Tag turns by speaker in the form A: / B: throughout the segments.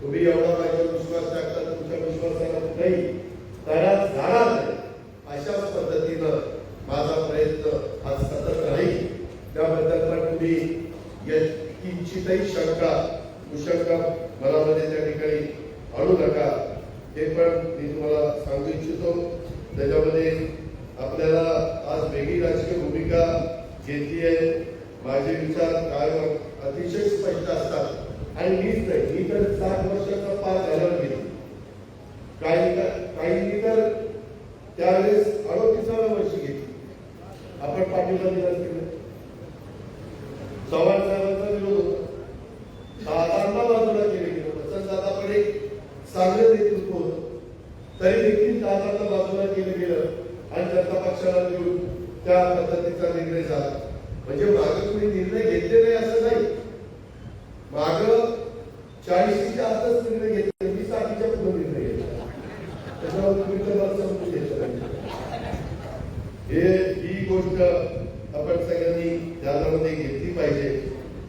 A: तुम्ही एवढा माझ्यावर विश्वास टाकता तुमच्या विश्वासाला कुठेही तयार झाला नाही. अशाच पद्धतीनं माझा प्रयत्न आज सतत राहील. त्याबद्दल पण तुम्ही किंचितही शंका कुशंका मनामध्ये त्या ठिकाणी आणू नका. हे पण मी तुम्हाला सांगू इच्छितो. त्याच्यामध्ये आपल्याला आज वेगळी राजकीय भूमिका घेतली आहे. माझे विचार काय अतिशय स्पष्ट असतात. आणि मीच मी तर सात वर्षाचा पार झाल्यावर गेली. काही काहींनी तर त्यावेळेस अडोतीसाव्या वर्षी घेतली आपण पाठिंबा दिला केलं चव्हाण साहेबांचा विरोध होता. दादांना बाजूला केले गेलं. वसंत दादा एक चांगलं नेतृत्व होतं. तरी देखील दादांना बाजूला केलं गेलं आणि जनता पक्षाला घेऊन त्या पद्धतीचा निर्णय झाला. म्हणजे मागे तुम्ही निर्णय घेतले नाही असं नाही माग चाळीसच्या आतच निर्णय घेतले मी साठीच्या पुढे निर्णय घेतला त्याच्यावर तुम्ही तर मला समजून घेतलं नाही. हे ही गोष्ट आपण सगळ्यांनी ध्यानामध्ये घेतली पाहिजे.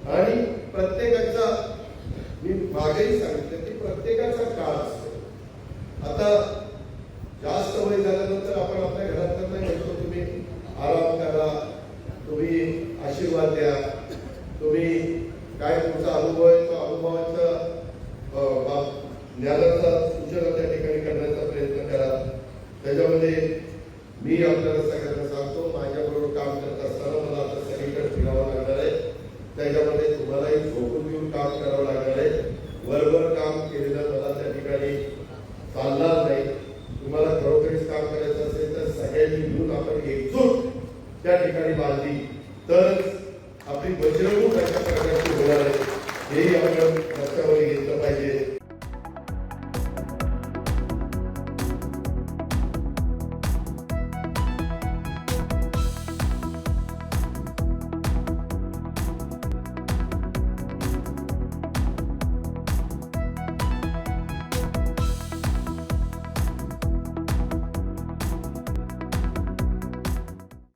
A: आणि प्रत्येकाचा मी मागेही सांगितलं की प्रत्येकाचा काळ असतो. आता जास्त वय झाल्यानंतर आपण आपल्या घरात नाही म्हणतो तुम्ही आराम करा तुम्ही आशीर्वाद द्या तुम्ही काय तुमचा अनुभव आहे तो अनुभवाचा ज्ञानाचा सूचना त्या ठिकाणी करण्याचा प्रयत्न करा त्याच्यामध्ये मी आपल्याला सगळ्यांना सांगतो माझ्याबरोबर काम करत असताना मला आता सगळीकडे फिरावं लागणार आहे त्याच्यामध्ये तुम्हालाही झोपून घेऊन काम करावं लागणार आहे वरवर काम केलेलं मला त्या ठिकाणी चालणार नाही तुम्हाला खरोखरीच काम करायचं असेल तर सगळ्यांनी मिळून आपण एकजूट त्या ठिकाणी बांधली. तर आपली वज्रमूठ